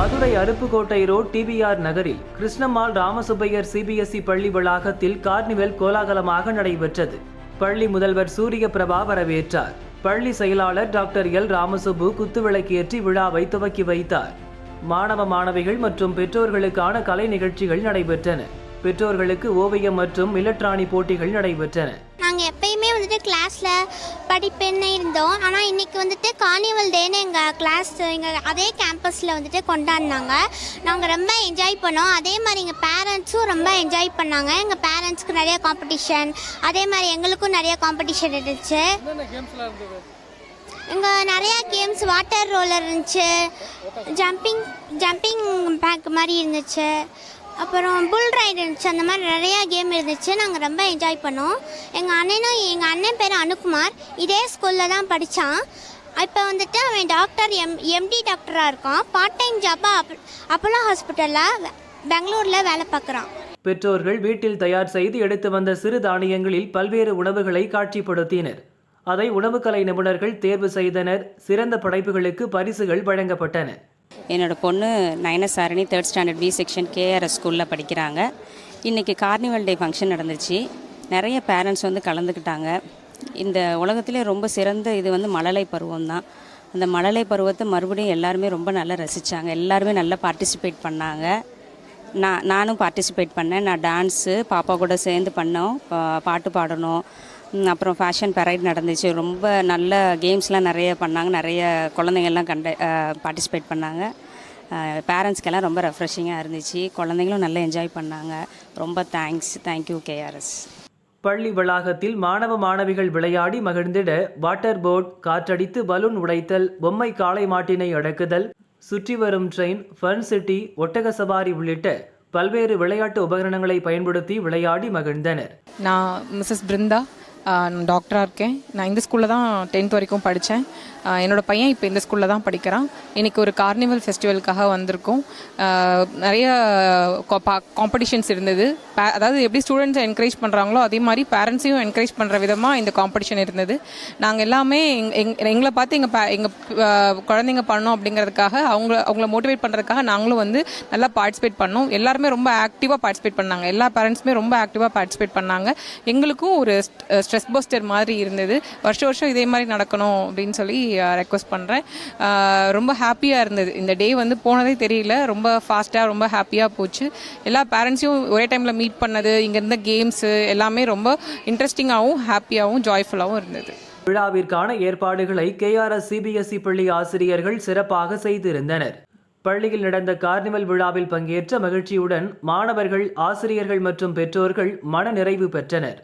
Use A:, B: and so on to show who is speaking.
A: Madurai Aruppukottai road DPR நகரில் Krishnammal Ramasubbaiyer CBSE பள்ளி வளாகத்தில் கார்னிவல் கோலாகலமாக நடைபெற்றது. பள்ளி முதல்வர் சூரிய பிரபா வரவேற்றார். பள்ளி செயலாளர் டாக்டர் எல் ராமசுப்பு குத்துவிளக்கேற்றி விழாவை துவக்கி வைத்தார். மாணவ மாணவிகள் மற்றும் பெற்றோர்களுக்கான கலை நிகழ்ச்சிகள் நடைபெற்றன. பெற்றோர்களுக்கு ஓவியம் மற்றும் மில்லட்ராணி போட்டிகள் நடைபெற்றன.
B: நாங்கள் எப்பயுமே வந்துட்டு கிளாஸில் படிப்பேன்னு இருந்தோம். ஆனால் இன்றைக்கி வந்துட்டு கார்னிவல் டேன்னு எங்கள் கிளாஸ் எங்கள் அதே கேம்பஸில் வந்துட்டு கொண்டாடினாங்க. நாங்கள் ரொம்ப என்ஜாய் பண்ணோம். அதே மாதிரி எங்கள் பேரண்ட்ஸும் ரொம்ப என்ஜாய் பண்ணாங்க. எங்கள் பேரண்ட்ஸ்க்கு நிறைய காம்படிஷன் அதே மாதிரி எங்களுக்கும் நிறைய காம்படிஷன் இருந்துச்சு. இங்கே நிறையா கேம்ஸ் வாட்டர் ரோலர் இருந்துச்சு. ஜம்பிங் ஜம்பிங் பேக் மாதிரி இருந்துச்சு. அப்புறம் புல் ரைடு இருந்துச்சு. அந்த மாதிரி நிறையா கேம் இருந்துச்சு. நாங்கள் ரொம்ப என்ஜாய் பண்ணோம். எங்கள் அண்ணனும் எங்கள் அண்ணன் பேர் அனுகுமார். இதே ஸ்கூலில் தான் படித்தான் இப்போ வந்துட்டு அவன் டாக்டர் எம் எம்டி டாக்டராக இருக்கான். பார்ட் டைம் ஜாப்பாக அப் அப்போலோ ஹாஸ்பிட்டலில் பெங்களூரில் வேலை பார்க்குறான்.
A: பெற்றோர்கள் வீட்டில் தயார் செய்து எடுத்து வந்த சிறு தானியங்களில் பல்வேறு உணவுகளை காட்சிப்படுத்தினர். அதை உணவுக்கலை நிபுணர்கள் தேர்வு செய்தனர். சிறந்த படைப்புகளுக்கு பரிசுகள் வழங்கப்பட்டன.
C: என்னோட பொண்ணு Nayanasarani third standard B section KRS ஸ்கூலில் படிக்கிறாங்க. இன்றைக்கி கார்னிவல் டே ஃபங்க்ஷன் நடந்துச்சு நிறைய பேரண்ட்ஸ் வந்து கலந்துக்கிட்டாங்க. இந்த உலகத்திலே ரொம்ப சிறந்த இது வந்து மழலை பருவம் தான். அந்த மழலை பருவத்தை மறுபடியும் எல்லாருமே ரொம்ப நல்லா ரசித்தாங்க எல்லாருமே நல்லா பார்ட்டிசிபேட் பண்ணாங்க. நான் நானும் பார்ட்டிசிபேட் பண்ணேன். நான் டான்ஸு பாப்பா கூட சேர்ந்து பண்ணோம். பா- பாட்டு பாடணும். அப்புறம் ஃபேஷன் பெரைட் நடந்துச்சு. ரொம்ப நல்ல கேம்ஸ்லாம் நிறைய பண்ணாங்க. நிறைய குழந்தைங்கள்லாம் கண்ட பார்ட்டிசிபேட் பண்ணாங்க. பேரண்ட்ஸ்க்கெல்லாம் ரொம்ப ரெஃப்ரெஷிங்காக இருந்துச்சு. குழந்தைங்களும் நல்லா என்ஜாய் பண்ணாங்க. ரொம்ப தேங்க்ஸ் தேங்க்யூ கேஆர்எஸ்
A: பள்ளி வளாகத்தில் மாணவ மாணவிகள் விளையாடி மகிழ்ந்திட வாட்டர் போட் காற்றடித்து பலூன் உடைத்தல் பொம்மை காளை மாட்டினை அடக்குதல் சுற்றி வரும் ட்ரெயின் ஃபன் சிட்டி ஒட்டக சவாரி உள்ளிட்ட பல்வேறு விளையாட்டு உபகரணங்களை பயன்படுத்தி விளையாடி மகிழ்ந்தனர்.
D: நான் மிஸ்ஸஸ் பிருந்தா. நான் டாக்டராக இருக்கேன். நான் இந்த ஸ்கூலில் தான் டென்த் வரைக்கும் படித்தேன் என்னோடய பையன் இப்போ இந்த ஸ்கூலில் தான் படிக்கிறான். இன்றைக்கி ஒரு கார்னிவல் ஃபெஸ்டிவலுக்காக வந்திருக்கோம். நிறைய காம்படிஷன்ஸ் இருந்தது. பே- அதாவது எப்படி ஸ்டூடெண்ட்ஸை என்கரேஜ் பண்ணுறாங்களோ அதே மாதிரி பேரண்ட்ஸையும் என்கரேஜ் பண்ணுற விதமாக இந்த காம்படிஷன் இருந்தது. நாங்கள் எல்லாமே எங் எங் எங்களை பார்த்து எங்கள் பே எங்கள் குழந்தைங்க பண்ணோம் அப்படிங்கிறதுக்காக அவங்க அவங்கள மோட்டிவேட் பண்ணுறதுக்காக நாங்களும் வந்து நல்லா பார்ட்டிசிபேட் பண்ணோம். எல்லாருமே ரொம்ப ஆக்டிவாக பார்ட்டிசிபேட் பண்ணாங்க. எல்லா பேரண்ட்ஸுமே ரொம்ப ஆக்டிவாக பார்ட்டிசிபேட் பண்ணாங்க. எங்களுக்கும் ஒரு ஸ்ட்ரெஸ் பஸ்டர் மாதிரி இருந்தது. வருஷம் வருஷம் இதே மாதிரி நடக்கணும் அப்படின்னு சொல்லி ரெக்வஸ்ட் பண்ணுறேன் ரொம்ப ஹாப்பியாக இருந்தது. இந்த டே வந்து போனதே தெரியல. ரொம்ப ஃபாஸ்ட்டாக ரொம்ப ஹாப்பியாக போச்சு. எல்லா பேரண்ட்ஸையும் ஒரே டைமில் மீட் பண்ணது இங்கே இருந்த கேம்ஸு எல்லாமே ரொம்ப இன்ட்ரெஸ்டிங்காகவும் ஹாப்பியாகவும் ஜாய்ஃபுல்லாகவும் இருந்தது.
A: விழாவிற்கான ஏற்பாடுகளை கேஆர்எஸ் சிபிஎஸ்இ பள்ளி ஆசிரியர்கள் சிறப்பாக செய்திருந்தனர். பள்ளியில் நடந்த கார்னிவல் விழாவில் பங்கேற்ற மகிழ்ச்சியுடன் மாணவர்கள் ஆசிரியர்கள் மற்றும் பெற்றோர்கள் மன நிறைவு பெற்றனர்.